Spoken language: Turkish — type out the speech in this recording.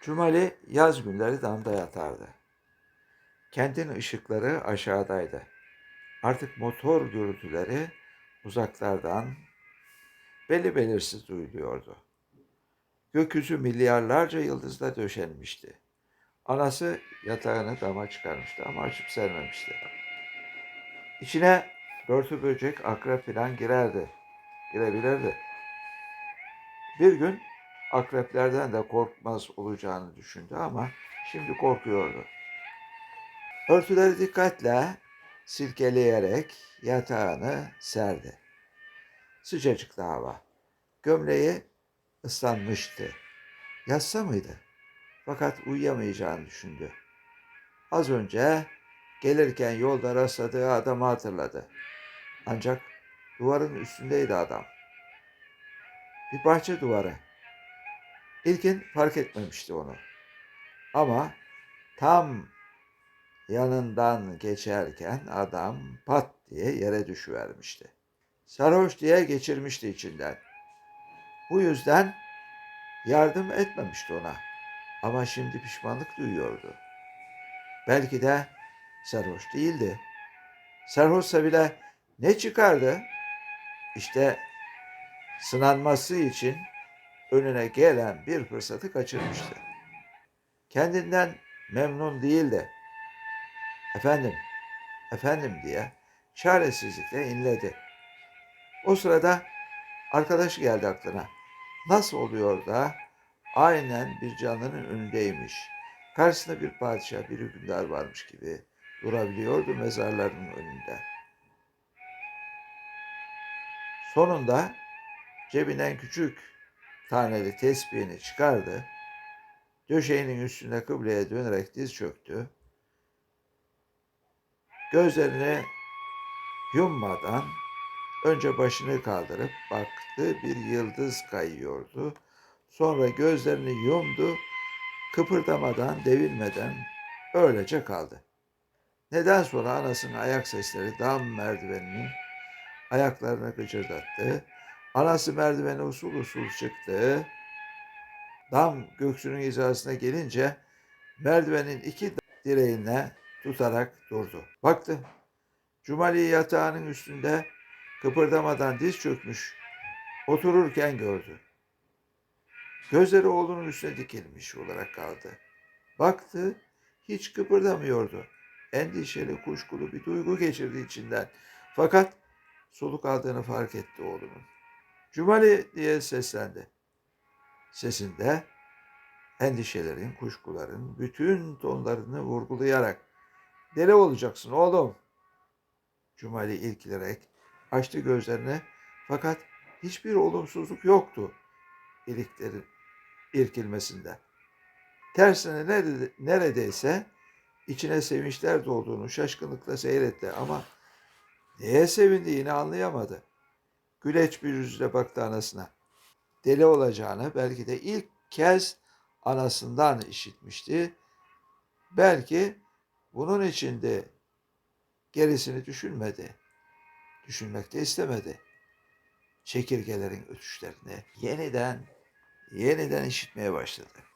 Cumali yaz günleri damda yatardı. Kentin ışıkları aşağıdaydı. Artık motor gürültüleri uzaklardan belli belirsiz duyuluyordu. Gökyüzü milyarlarca yıldızla döşenmişti. Anası yatağını dama çıkarmıştı ama açıp sermemişti. İçine börtü böcek, akrep filan girerdi. Girebilirdi. Bir gün akreplerden de korkmaz olacağını düşündü ama şimdi korkuyordu. Örtüleri dikkatle silkeleyerek yatağını serdi. Sıcacıktı hava. Gömleği ıslanmıştı. Yatsa mıydı? Fakat uyuyamayacağını düşündü. Az önce gelirken yolda rastladığı adamı hatırladı. Ancak duvarın üstündeydi adam. Bir bahçe duvarı. İlkin fark etmemişti onu. Ama tam yanından geçerken adam pat diye yere düşüvermişti. Sarhoş diye geçirmişti içinden. Bu yüzden yardım etmemişti ona. Ama şimdi pişmanlık duyuyordu. Belki de sarhoş değildi. Sarhoşsa bile ne çıkardı? İşte sınanması için önüne gelen bir fırsatı kaçırmıştı. Kendinden memnun değildi. Efendim, efendim diye çaresizlikle inledi. O sırada arkadaşı geldi aklına. Nasıl oluyor da aynen bir canlının önündeymiş. Karşısında bir padişah, bir hükümdar varmış gibi durabiliyordu mezarlarının önünde. Sonunda cebinden küçük taneli tesbihini çıkardı. Döşeğinin üstüne kıbleye dönerek diz çöktü. Gözlerini yummadan önce başını kaldırıp baktı bir yıldız kayıyordu. Sonra gözlerini yumdu, kıpırdamadan, devinmeden öylece kaldı. Neden sonra anasının ayak sesleri dam merdiveninin ayaklarını gıcırdattı. Anası merdivene usul usul çıktı. Dam göksünün hizasına gelince merdivenin iki direğine tutarak durdu. Baktı. Cumali yatağının üstünde kıpırdamadan diz çökmüş otururken gördü. Gözleri oğlunun üstüne dikilmiş olarak kaldı. Baktı, hiç kıpırdamıyordu. Endişeli, kuşkulu bir duygu geçirdi içinden. Fakat soluk aldığını fark etti oğlunun. Cumali diye seslendi. Sesinde endişelerin, kuşkuların bütün tonlarını vurgulayarak deli olacaksın oğlum. Cumali ilkilerek açtı gözlerini fakat hiçbir olumsuzluk yoktu iliklerin irkilmesinde. Tersine nerede, neredeyse içine sevinçler dolduğunu şaşkınlıkla seyretti ama neye sevindiğini anlayamadı. Güleç bir yüzle baktı anasına. Deli olacağını belki de ilk kez anasından işitmişti. Belki bunun için de gerisini düşünmedi. Düşünmek de istemedi. Çekirgelerin ötüşlerini yeniden yeniden işitmeye başladı.